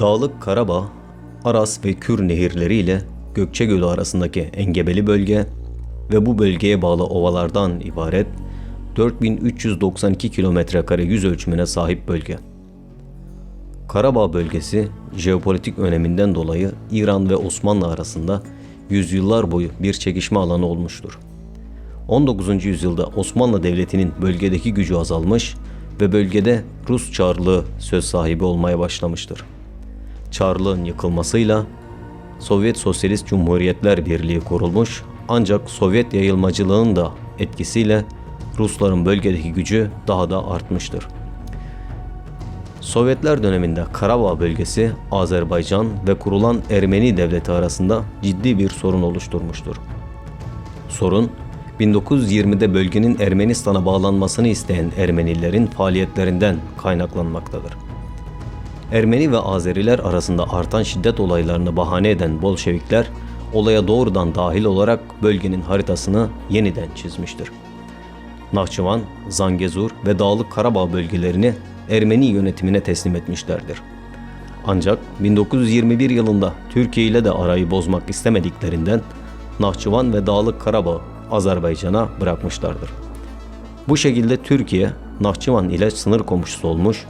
Dağlık Karabağ, Aras ve Kür nehirleriyle Gökçe Gölü arasındaki engebeli bölge ve bu bölgeye bağlı ovalardan ibaret 4392 kilometrekare yüz ölçümüne sahip bölge. Karabağ bölgesi jeopolitik öneminden dolayı İran ve Osmanlı arasında yüzyıllar boyu bir çekişme alanı olmuştur. 19. yüzyılda Osmanlı Devleti'nin bölgedeki gücü azalmış ve bölgede Rus Çarlığı söz sahibi olmaya başlamıştır. Çarlığın yıkılmasıyla Sovyet Sosyalist Cumhuriyetler Birliği kurulmuş ancak Sovyet yayılmacılığın da etkisiyle Rusların bölgedeki gücü daha da artmıştır. Sovyetler döneminde Karabağ bölgesi Azerbaycan ve kurulan Ermeni devleti arasında ciddi bir sorun oluşturmuştur. Sorun 1920'de bölgenin Ermenistan'a bağlanmasını isteyen Ermenilerin faaliyetlerinden kaynaklanmaktadır. Ermeni ve Azeriler arasında artan şiddet olaylarını bahane eden Bolşevikler olaya doğrudan dahil olarak bölgenin haritasını yeniden çizmiştir. Nahçıvan, Zangezur ve Dağlık Karabağ bölgelerini Ermeni yönetimine teslim etmişlerdir. Ancak 1921 yılında Türkiye ile de arayı bozmak istemediklerinden Nahçıvan ve Dağlık Karabağ Azerbaycan'a bırakmışlardır. Bu şekilde Türkiye Nahçıvan ile sınır komşusu olmuş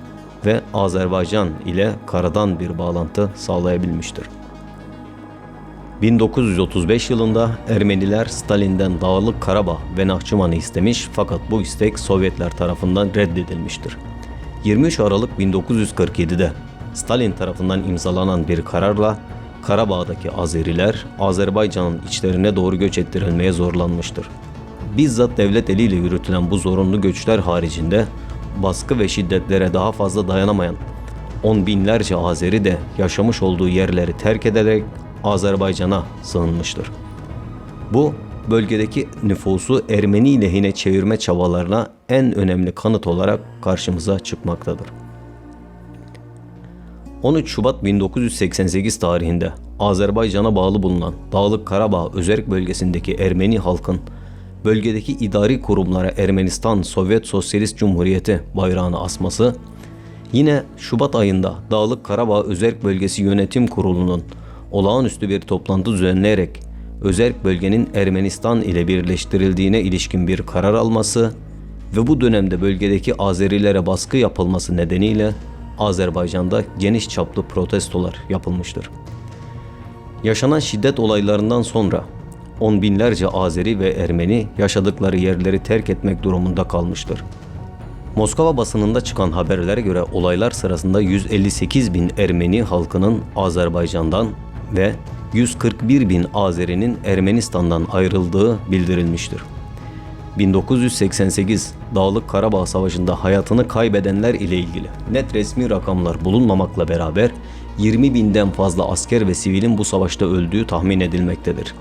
ve Azerbaycan ile karadan bir bağlantı sağlayabilmiştir. 1935 yılında Ermeniler Stalin'den Dağlık Karabağ ve Nahçıvan'ı istemiş fakat bu istek Sovyetler tarafından reddedilmiştir. 23 Aralık 1947'de Stalin tarafından imzalanan bir kararla Karabağ'daki Azeriler Azerbaycan'ın içlerine doğru göç ettirilmeye zorlanmıştır. Bizzat devlet eliyle yürütülen bu zorunlu göçler haricinde baskı ve şiddetlere daha fazla dayanamayan on binlerce Azeri de yaşamış olduğu yerleri terk ederek Azerbaycan'a sığınmıştır. Bu bölgedeki nüfusu Ermeni lehine çevirme çabalarına en önemli kanıt olarak karşımıza çıkmaktadır. 13 Şubat 1988 tarihinde Azerbaycan'a bağlı bulunan Dağlık Karabağ Özerk bölgesindeki Ermeni halkın bölgedeki idari kurumlara Ermenistan Sovyet Sosyalist Cumhuriyeti bayrağını asması, yine Şubat ayında Dağlık Karabağ Özerk Bölgesi Yönetim Kurulu'nun olağanüstü bir toplantı düzenleyerek Özerk bölgenin Ermenistan ile birleştirildiğine ilişkin bir karar alması ve bu dönemde bölgedeki Azerilere baskı yapılması nedeniyle Azerbaycan'da geniş çaplı protestolar yapılmıştır. Yaşanan şiddet olaylarından sonra on binlerce Azeri ve Ermeni yaşadıkları yerleri terk etmek durumunda kalmıştır. Moskova basınında çıkan haberlere göre olaylar sırasında 158 bin Ermeni halkının Azerbaycan'dan ve 141 bin Azeri'nin Ermenistan'dan ayrıldığı bildirilmiştir. 1988 Dağlık Karabağ Savaşı'nda hayatını kaybedenler ile ilgili net resmi rakamlar bulunmamakla beraber 20 binden fazla asker ve sivilin bu savaşta öldüğü tahmin edilmektedir.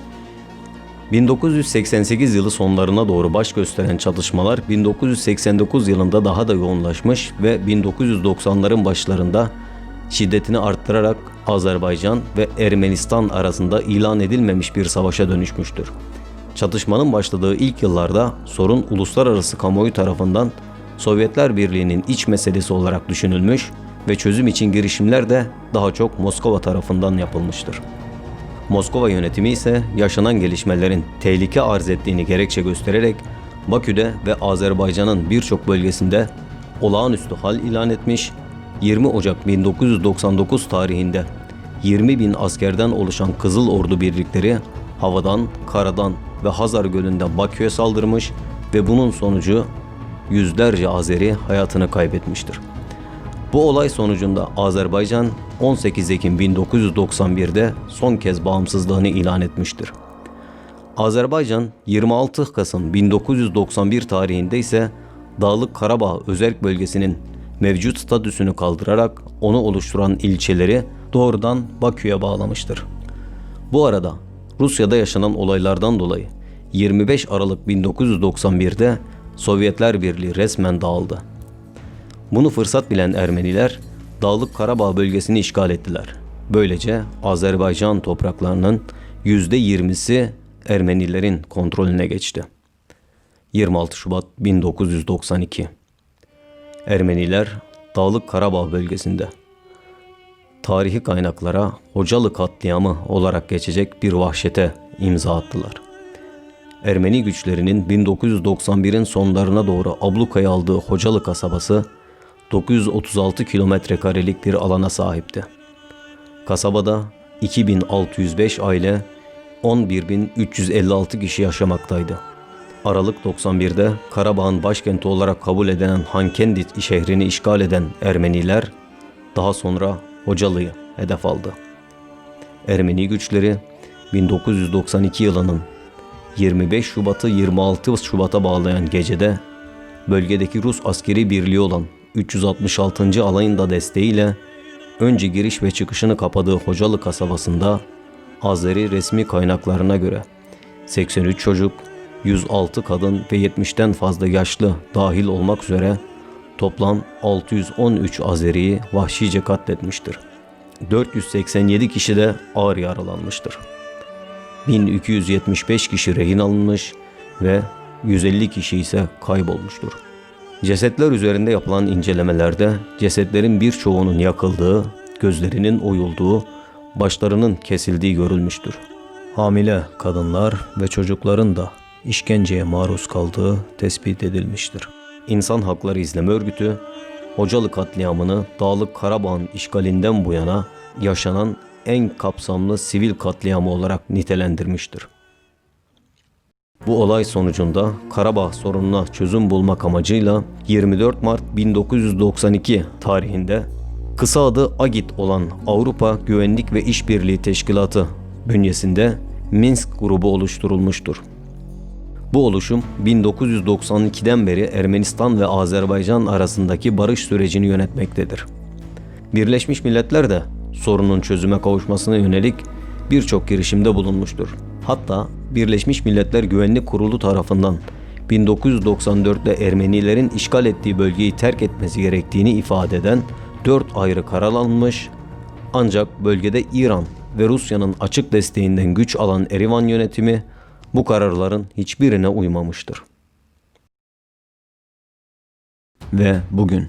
1988 yılı sonlarına doğru baş gösteren çatışmalar 1989 yılında daha da yoğunlaşmış ve 1990'ların başlarında şiddetini arttırarak Azerbaycan ve Ermenistan arasında ilan edilmemiş bir savaşa dönüşmüştür. Çatışmanın başladığı ilk yıllarda sorun uluslararası kamuoyu tarafından Sovyetler Birliği'nin iç meselesi olarak düşünülmüş ve çözüm için girişimler de daha çok Moskova tarafından yapılmıştır. Moskova yönetimi ise yaşanan gelişmelerin tehlike arz ettiğini gerekçe göstererek Bakü'de ve Azerbaycan'ın birçok bölgesinde olağanüstü hal ilan etmiş, 20 Ocak 1999 tarihinde 20 bin askerden oluşan Kızıl Ordu birlikleri havadan, karadan ve Hazar Gölü'nde Bakü'ye saldırmış ve bunun sonucu yüzlerce Azeri hayatını kaybetmiştir. Bu olay sonucunda Azerbaycan 18 Ekim 1991'de son kez bağımsızlığını ilan etmiştir. Azerbaycan 26 Kasım 1991 tarihinde ise Dağlık Karabağ Özerk Bölgesi'nin mevcut statüsünü kaldırarak onu oluşturan ilçeleri doğrudan Bakü'ye bağlamıştır. Bu arada Rusya'da yaşanan olaylardan dolayı 25 Aralık 1991'de Sovyetler Birliği resmen dağıldı. Bunu fırsat bilen Ermeniler Dağlık Karabağ bölgesini işgal ettiler. Böylece Azerbaycan topraklarının %20'si Ermenilerin kontrolüne geçti. 26 Şubat 1992 Ermeniler Dağlık Karabağ bölgesinde tarihi kaynaklara Hocalı katliamı olarak geçecek bir vahşete imza attılar. Ermeni güçlerinin 1991'in sonlarına doğru ablukaya aldığı Hocalı kasabası 936 kilometre karelik bir alana sahipti. Kasabada 2605 aile 11.356 kişi yaşamaktaydı. Aralık 91'de Karabağ'ın başkenti olarak kabul edilen Hankendi şehrini işgal eden Ermeniler daha sonra Hocalı'yı hedef aldı. Ermeni güçleri 1992 yılının 25 Şubat'ı 26 Şubat'a bağlayan gecede bölgedeki Rus askeri birliği olan 366. alayın da desteğiyle önce giriş ve çıkışını kapadığı Hocalı kasabasında Azeri resmi kaynaklarına göre 83 çocuk, 106 kadın ve 70'ten fazla yaşlı dahil olmak üzere toplam 613 Azeri'yi vahşice katletmiştir. 487 kişi de ağır yaralanmıştır. 1275 kişi rehin alınmış ve 150 kişi ise kaybolmuştur. Cesetler üzerinde yapılan incelemelerde cesetlerin birçoğunun yakıldığı, gözlerinin oyulduğu, başlarının kesildiği görülmüştür. Hamile kadınlar ve çocukların da işkenceye maruz kaldığı tespit edilmiştir. İnsan Hakları İzleme Örgütü, Hocalı katliamını Dağlık Karabağ'ın işgalinden bu yana yaşanan en kapsamlı sivil katliamı olarak nitelendirmiştir. Bu olay sonucunda Karabağ sorununa çözüm bulmak amacıyla 24 Mart 1992 tarihinde kısa adı AGİT olan Avrupa Güvenlik ve İşbirliği Teşkilatı bünyesinde Minsk grubu oluşturulmuştur. Bu oluşum 1992'den beri Ermenistan ve Azerbaycan arasındaki barış sürecini yönetmektedir. Birleşmiş Milletler de sorunun çözüme kavuşmasına yönelik birçok girişimde bulunmuştur. Hatta Birleşmiş Milletler Güvenlik Kurulu tarafından 1994'te Ermenilerin işgal ettiği bölgeyi terk etmesi gerektiğini ifade eden 4 ayrı karar alınmış ancak bölgede İran ve Rusya'nın açık desteğinden güç alan Erivan yönetimi bu kararların hiçbirine uymamıştır. Ve bugün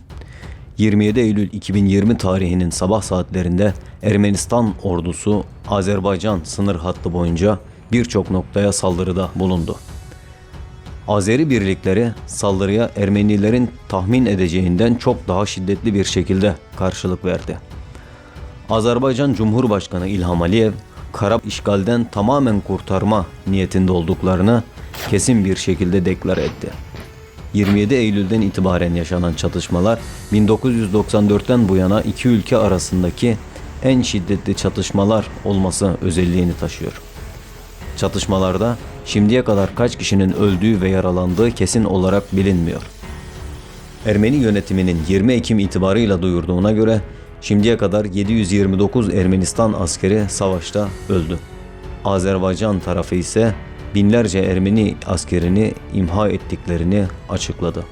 27 Eylül 2020 tarihinin sabah saatlerinde Ermenistan ordusu Azerbaycan sınır hattı boyunca birçok noktaya saldırıda bulundu. Azeri birlikleri saldırıya Ermenilerin tahmin edeceğinden çok daha şiddetli bir şekilde karşılık verdi. Azerbaycan Cumhurbaşkanı İlham Aliyev, Karab işgalden tamamen kurtarma niyetinde olduklarını kesin bir şekilde deklare etti. 27 Eylül'den itibaren yaşanan çatışmalar 1994'ten bu yana iki ülke arasındaki en şiddetli çatışmalar olması özelliğini taşıyor. Çatışmalarda şimdiye kadar kaç kişinin öldüğü ve yaralandığı kesin olarak bilinmiyor. Ermeni yönetiminin 20 Ekim itibarıyla duyurduğuna göre şimdiye kadar 729 Ermenistan askeri savaşta öldü. Azerbaycan tarafı ise binlerce Ermeni askerini imha ettiklerini açıkladı.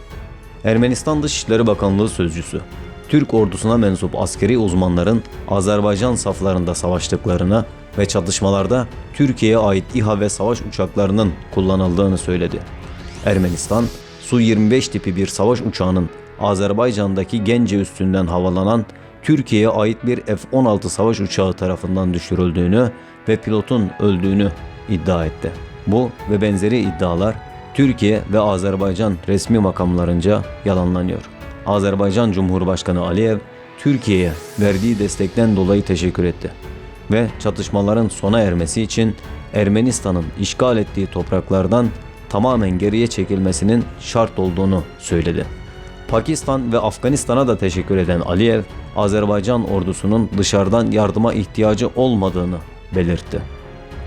Ermenistan Dışişleri Bakanlığı sözcüsü, Türk ordusuna mensup askeri uzmanların Azerbaycan saflarında savaştıklarına ve çatışmalarda Türkiye'ye ait İHA ve savaş uçaklarının kullanıldığını söyledi. Ermenistan, Su-25 tipi bir savaş uçağının Azerbaycan'daki Gence üstünden havalanan Türkiye'ye ait bir F-16 savaş uçağı tarafından düşürüldüğünü ve pilotun öldüğünü iddia etti. Bu ve benzeri iddialar Türkiye ve Azerbaycan resmi makamlarınca yalanlanıyor. Azerbaycan Cumhurbaşkanı Aliyev, Türkiye'ye verdiği destekten dolayı teşekkür etti ve çatışmaların sona ermesi için Ermenistan'ın işgal ettiği topraklardan tamamen geriye çekilmesinin şart olduğunu söyledi. Pakistan ve Afganistan'a da teşekkür eden Aliyev, Azerbaycan ordusunun dışarıdan yardıma ihtiyacı olmadığını belirtti.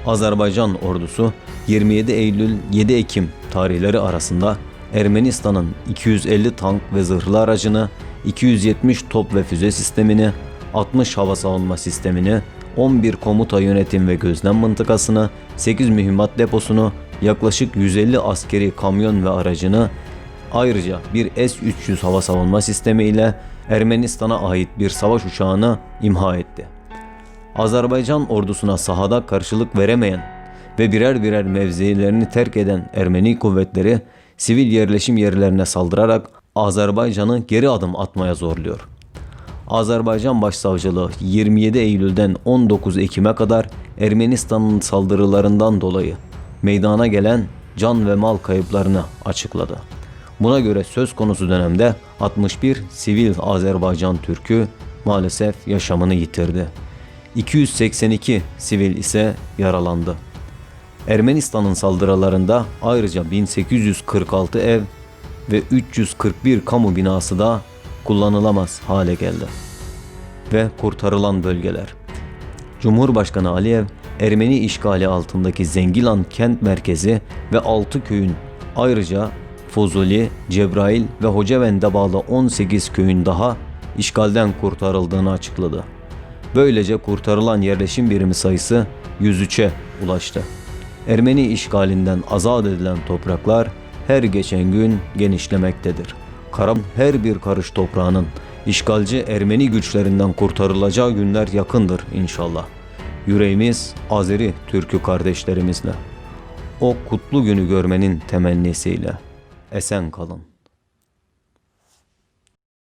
Azerbaycan ordusu 27 Eylül 7 Ekim tarihleri arasında Ermenistan'ın 250 tank ve zırhlı aracını, 270 top ve füze sistemini, 60 hava savunma sistemini, 11 komuta yönetim ve gözlem mıntıkasını, 8 mühimmat deposunu, yaklaşık 150 askeri kamyon ve aracını, ayrıca bir S-300 hava savunma sistemi ile Ermenistan'a ait bir savaş uçağını imha etti. Azerbaycan ordusuna sahada karşılık veremeyen ve birer birer mevzilerini terk eden Ermeni kuvvetleri sivil yerleşim yerlerine saldırarak Azerbaycan'ı geri adım atmaya zorluyor. Azerbaycan Başsavcılığı 27 Eylül'den 19 Ekim'e kadar Ermenistan'ın saldırılarından dolayı meydana gelen can ve mal kayıplarını açıkladı. Buna göre söz konusu dönemde 61 sivil Azerbaycan Türk'ü maalesef yaşamını yitirdi. 282 sivil ise yaralandı. Ermenistan'ın saldırılarında ayrıca 1846 ev ve 341 kamu binası da kullanılamaz hale geldi. Ve kurtarılan bölgeler. Cumhurbaşkanı Aliyev, Ermeni işgali altındaki Zengilan kent merkezi ve 6 köyün ayrıca Fuzuli, Cebrail ve Hocavend'e bağlı 18 köyün daha işgalden kurtarıldığını açıkladı. Böylece kurtarılan yerleşim birimi sayısı 103'e ulaştı. Ermeni işgalinden azat edilen topraklar her geçen gün genişlemektedir. Karam her bir karış toprağının işgalci Ermeni güçlerinden kurtarılacağı günler yakındır inşallah. Yüreğimiz Azeri Türk'ü kardeşlerimizle. O kutlu günü görmenin temennisiyle. Esen kalın.